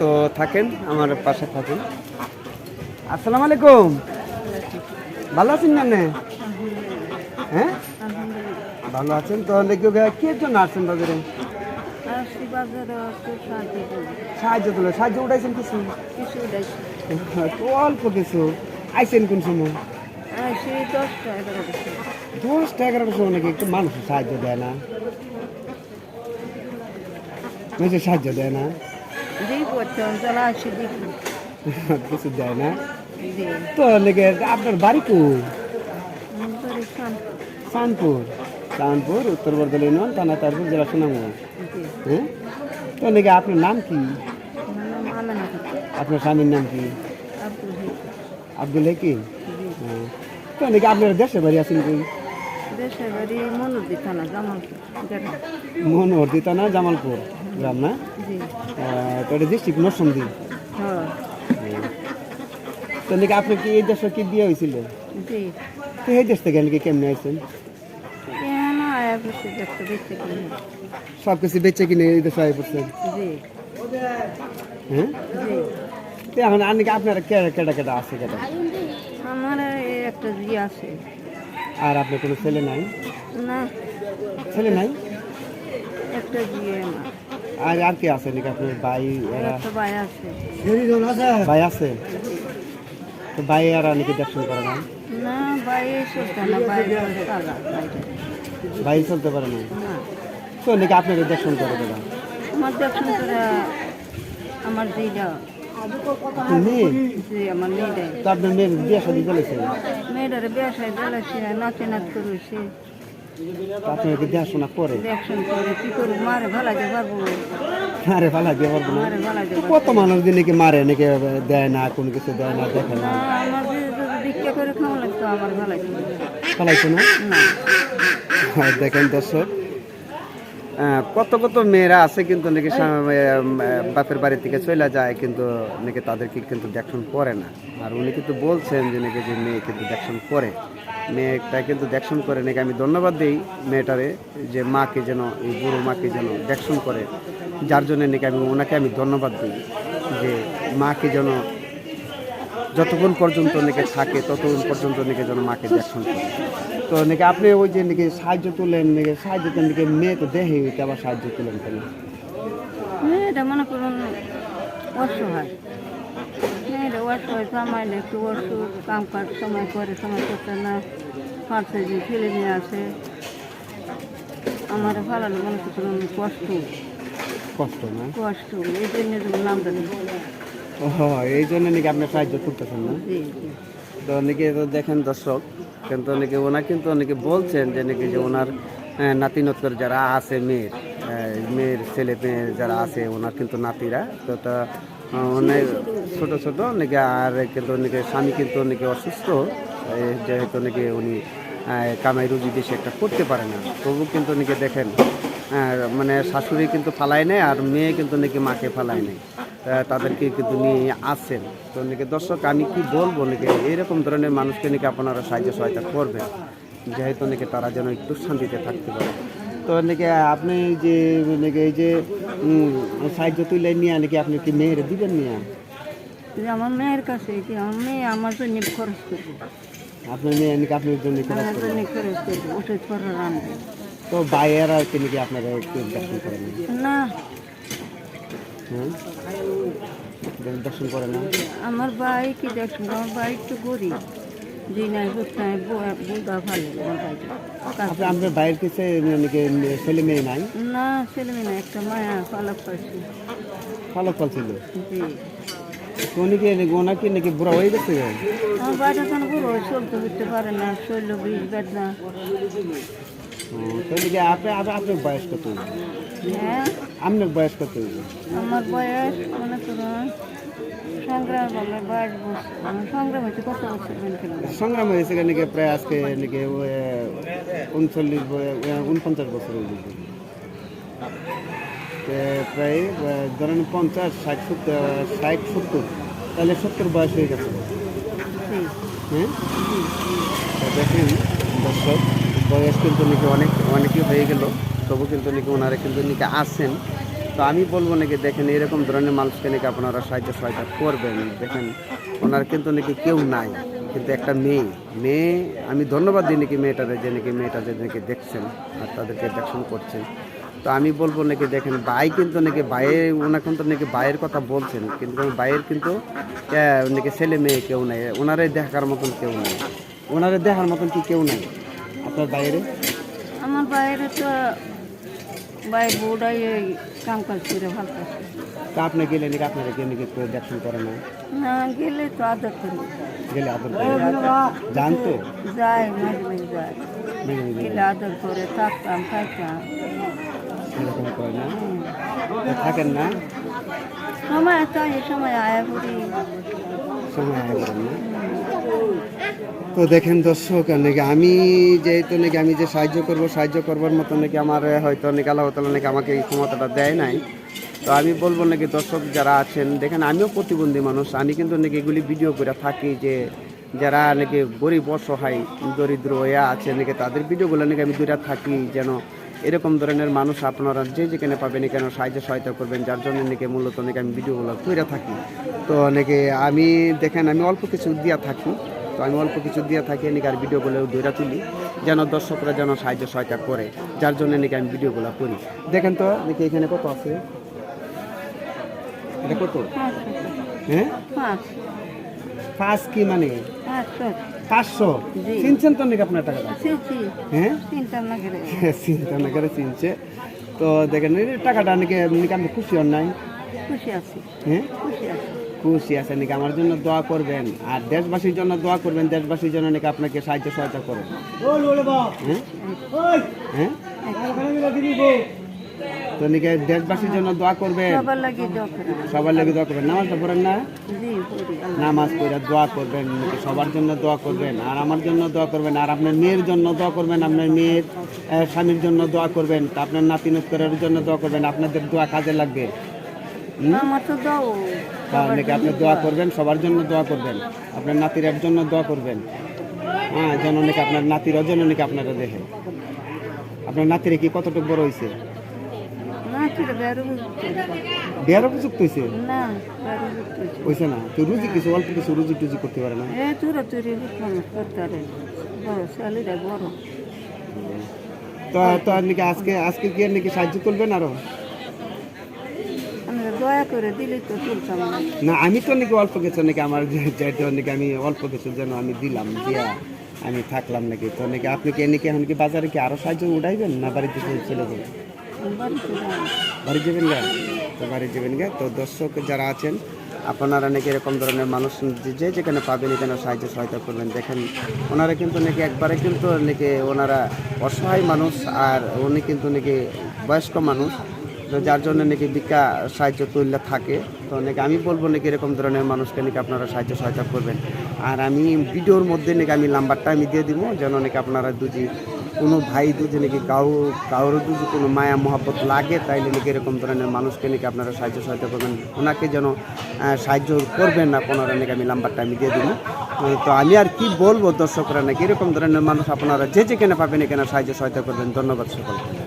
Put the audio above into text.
তো থাকেন আমার পাশে থাকেন। আসসালামু আলাইকুম। ভালো আছেন না নে? হ্যাঁ? ভালো আছেন তো? নাকি কে জন্য আসছেন বাজারে? সাহায্য তুলে সাহায্য উঠাইছেন কিছু? কিছু অল্প কিছু। আইছেন কোন দশটা এগারোটার সময় নাকি একটু মানুষ সাহায্য দেয় না? মানুষের সাহায্য দেয় না? পড়তে চলে আসি দেখি। কিছু দেয় না? তো নাকি আপনার বাড়ি খান চাঁদপুর চাঁদপুর উত্তর বর্ধমান ইউনিয়ন থানা তারপুর জেলা সুনামগঞ্জ। হ্যাঁ? তো নাকি আপনার নাম কি? আপনার স্বামীর নাম কি? আব্দুল হিক আব্দুল হাকিম। তো নাকি আপনার দেশে বাড়ি আছেন মনোহরদি থানা জামালপুর। গ্রাম না? তো এটা ডিস্ট্রিক্ট নরসন্দি তো নাকি আপনি কি এই দেশে কি বিয়ে হয়েছিল? তো এই দেশ থেকে নাকি কেমনে কিনে সব কিছু বেচে কিনে এই দেশে আয় পড়ছেন? হ্যাঁ? এখন আর নাকি আপনার কেটা কেটা আছে কেটা আমার একটা জি আছে। আর আপনার কোনো ছেলে নাই? না। ছেলে নাই? একটা আমার আর আর কি আছে নাকি আপনার ভাই এরা? ভাই আছে। ভাই আছে? তো ভাই এরা নাকি দর্শন করে না? না বাইরে চলতে না ভাই চলতে পারে না? না। তো নাকি আপনাকে দর্শন করে দেবা আমার দর্শন করে আমার দিদা মেয়ে আমার তো আপনার মেয়ের বিয়ে শাদি মেয়েটারে নাচে নাচ করেছে। কি দেখাশোনা করে? কি মারে দিয়ে পারব না। কত মানুষ দিয়ে নাকি মারে নাকি দেয় না কোনো কিছু দেয় না দেখে না? ফেলাইছো না। হ্যাঁ, দেখেন দর্শক কত কত মেয়েরা আছে কিন্তু নাকি বাপের বাড়ি থেকে চলে যায় কিন্তু নাকি তাদেরকে কিন্তু দেখশন করে না। আর উনি কিন্তু বলছেন যে নাকি যে মেয়ে কিন্তু দেখশন করে। মেয়েটা কিন্তু দেখশন করে নাকি আমি ধন্যবাদ দিই মেয়েটারে যে মাকে যেন, এই বুড়ো মাকে যেন দেখশন করে। যার জন্য নাকি আমি, ওনাকে আমি ধন্যবাদ দিই যে মাকে যেন যতক্ষণ পর্যন্ত নাকি থাকে ততক্ষণ পর্যন্ত নাকি যেন মাকে দেখশন করে। তো নাকি আপনি ওই যে নাকি সাহায্য তুলেন নাকি সাহায্য তুলেন নাকি মেয়ে তো দেখে হইতে আবার সাহায্য তুলেন কেন? মেয়েটা মনে করুন অসহায়। মেয়েটা অসহায় কামাইলে একটু অসুখ কাম কাজ সময় করে সময় করতে না পাঁচে যে ছেলে মেয়ে আছে আমার ভালো মনে করুন কষ্ট। কষ্ট না? কষ্ট এই জন্য নামটা। ও এই জন্য নাকি আপনি সাহায্য করতেছেন না? তো অনেকে তো দেখেন দর্শক কিন্তু অনেকে ওনার কিন্তু অনেকে বলছেন যে নাকি যে ওনার আহ, নাতিনত্তর যারা আছে মেয়ের মেয়ের ছেলে মেয়ে যারা আছে ওনার কিন্তু নাতিরা। তো তা অনেক ছোটো ছোট নাকি আর কিন্তু অনেকে স্বামী কিন্তু অনেকে অসুস্থ। যেহেতু অনেকে উনি কামাই রুজি বেশি একটা করতে পারে না। তবু কিন্তু অনেকে দেখেন মানে শাশুড়ি কিন্তু ফালায় নেয় আর মেয়ে কিন্তু নাকি মাকে ফালায় নেয়। তাদেরকে কিন্তু নিয়ে আসেন। তো নাকি দর্শক আমি কি বলব নাকি এরকম ধরনের মানুষকে নাকি আপনারা সাহায্য সহায়তা করবেন? যেহেতু নাকি তারা যেন একটু শান্তিতে থাকতে পারে। তো নাকি আপনি যে নাকি এই যে সাহায্য তুলে নিয়ে নাকি আপনি কি মেয়ের দিবেন নিয়ে? আমার মেয়ের কাছে কি? আমার মেয়ে আমার জন্য খরচ করব। আপনার মেয়ে নাকি আপনার জন্য খরচ করবে? ওষুধ তো বাইরেরা কি নাকি আপনারা একটু না? না দর্শন করে না। আমার ভাই কি দেখছেন আমার ভাই একটু গরিব। নাই বুঝতাম বুঝা ভালো আমার ভাইটা আপনি আপনার কাছে ছেলে মেয়ে নাই? না ছেলে মেয়ে না একটা মায়া পালক জি। কি নাকি বুড়া হয়ে গেছে? আমার ভাইটা কেন বুড়ো চলতে পারে না শৈল বিষ আপনি আপনি- আপনার বয়স কত? হ্যাঁ। আপনার বয়স কত আমার বয়স মনে করুন সংগ্রাম হচ্ছে কত বছর সংগ্রাম হয়েছে নাকি প্রায় আজকে নাকি উনচল্লিশ উনপঞ্চাশ বছর প্রায় ধরেন পঞ্চাশ ষাট সত্তর ষাট সত্তর। তাহলে সত্তর বয়স হয়ে গেছে। হ্যাঁ? দেখেন দর্শক বয়স কিন্তু নাকি অনেক অনেকই হয়ে গেল। তবু কিন্তু নাকি ওনারা কিন্তু নাকি আসছেন তো আমি বলব নাকি দেখেন, এরকম ধরনের মানুষকে নাকি আপনারা সাহায্য সহায়তা করবেন। দেখেন, ওনার কিন্তু নাকি কেউ নাই, কিন্তু একটা মেয়ে। মেয়ে, আমি ধন্যবাদ দিই নাকি মেয়েটারে যে নাকি মেয়েটা যে নাকি দেখছেন আর তাদেরকে দেখশন করছেন। তো আমি বলব নাকি দেখেন, ভাই কিন্তু নাকি ভাইয়ের, ওনার কিন্তু নাকি ভাইয়ের কথা বলছেন, কিন্তু ভাইয়ের কিন্তু নাকি ছেলে মেয়ে কেউ নাই। ওনারে দেখার মতন কেউ নাই। ওনারে দেখার মতন কি কেউ নাই? আপনার বাইরে বাইরে তো বাইরে বউটাই এই কাম কাজ করে ভালো আছে তা আপনি গেলে নাকি আপনারা কেউ নাকি কেউ দেখশন করে না না গেলে তো আদর করবে গেলে আদর করে জানতো যায় মাঝে মাঝে যায় গেলে আদর করে থাকতাম খাইতাম এরকম করে না তা থাকেন না সময় তো এই সময় আয়া করি সময় আয় করেন না তো দেখেন দর্শক, নাকি আমি যেহেতু নাকি আমি যে সাহায্য করব, সাহায্য করবার মতো নাকি আমার হয়তো নাকি আল্লাহ তালা নাকি আমাকে এই ক্ষমতাটা দেয় নাই। তো আমি বলব নাকি দর্শক যারা আছেন, দেখেন আমিও প্রতিবন্ধী মানুষ, আমি কিন্তু নাকি এগুলি ভিডিও করে থাকি যে যারা নাকি গরিব, অসহায়, দরিদ্র হয়ে আছে, নাকি তাদের ভিডিওগুলো নাকি আমি দূরে থাকি, যেন এরকম ধরনের মানুষ আপনারা যে যেখানে পাবেন কেন সাহায্য সহায়তা করবেন, যার জন্য নাকি মূলত নাকি আমি ভিডিওগুলো করে থাকি। তো নাকি আমি, দেখেন আমি অল্প কিছু দিয়া থাকি। তো আমি অল্প কিছু দিয়ে থাকি নাকি আর ভিডিওগুলো দূরে তুলি যেন দর্শকরা যেন সাহায্য সহায়তা করে যার জন্য নাকি আমি ভিডিওগুলো করি। দেখেন তো দেখি এখানে কত আছে? এটা কত? হ্যাঁ? পাঁচ কি মানে? পাঁচশো। চিনছেন তো নাকি আপনার টাকাটা? হ্যাঁ? চিন্তা না করে চিন্তা না করে চিনছে। তো দেখেন টাকাটা নাকি নাকি আমি খুশি হন নাই? খুশি আছি। হ্যাঁ? খুশি আছি। খুশি আছে নাকি? আমার জন্য দোয়া করবেন। আর দেশবাসীর জন্য দোয়া করবেন দেশবাসীর জন্য নাকি আপনাকে সাহায্য সহায়তা করবেন। হ্যাঁ? হ্যাঁ? তো নাকি দেশবাসীর জন্য দোয়া করবেন? সবার লাগে দোয়া করবেন। নামাজটা পড়েন না? নামাজ পড়ে দোয়া করবেন সবার জন্য দোয়া করবেন? আর আমার জন্য দোয়া করবেন? আর আপনার মেয়ের জন্য দোয়া করবেন? আপনার মেয়ের স্বামীর জন্য দোয়া করবেন? আপনার নাতি নস্করের জন্য দোয়া করবেন? আপনাদের দোয়া কাজে লাগবে? নাকি আপনি দোয়া করবেন সবার জন্য দোয়া করবেন। আপনার নাতির জন্য দোয়া করবেন। হ্যাঁ যেন নাকি আপনার নাতির নাকি আপনারা দেখে। আপনার নাতিরে কি কতটুকু বড় হয়েছে উপযুক্ত হয়েছে না হয়েছে না। তো রুজি কিছু অল্প কিছু রুজি টুজি করতে পারে না? তো নাকি আজকে আজকে কি নাকি সাহায্য করবেন আরও? দয়া করে দিলে তো না, আমি তো নাকি অল্প কিছু নাকি আমার যেটা নাকি আমি অল্প কিছু যেন আমি দিলাম, দিয়া আমি থাকলাম নাকি। তো নাকি আপনি কি নাকি এখন কি বাজারে কি আরও সাহায্য উঠাইবেন না বাড়িতে চলে যাবেন? বাড়ি যাবেন গা? তো বাড়ি যাবেন গা? তো দর্শক যারা আছেন, আপনারা নাকি এরকম ধরনের মানুষ যে যেখানে পাবেন এখানে সাহায্য সহায়তা করবেন। দেখেন, ওনারা কিন্তু নাকি একবারে কিন্তু নাকি ওনারা অসহায় মানুষ আর উনি কিন্তু নাকি বয়স্ক মানুষ। তো যার জন্য নাকি ভিক্ষা সাহায্য তুললে থাকে। তো নাকি আমি বলব নাকি এরকম ধরনের মানুষকে নাকি আপনারা সাহায্য সহায়তা করবেন। আর আমি ভিডিওর মধ্যে নাকি আমি নাম্বারটা আমি দিয়ে দিব, যেন নাকি আপনারা দুজি কোনো ভাই দুজি নাকি কাউ, কারোর যদি কোনো মায়া মহব্বত লাগে, তাইলে নাকি এরকম ধরনের মানুষকে নাকি আপনারা সাহায্য সহায়তা করবেন। ওনাকে যেন সাহায্য করবেন না আপনারা নাকি আমি নাম্বারটা আমি দিয়ে দিব। তো আমি আর কি বলব দর্শকরা নাকি এরকম ধরনের মানুষ আপনারা যে যেখানে পাবেন এখানে সাহায্য সহায়তা করবেন। ধন্যবাদ সকলকে।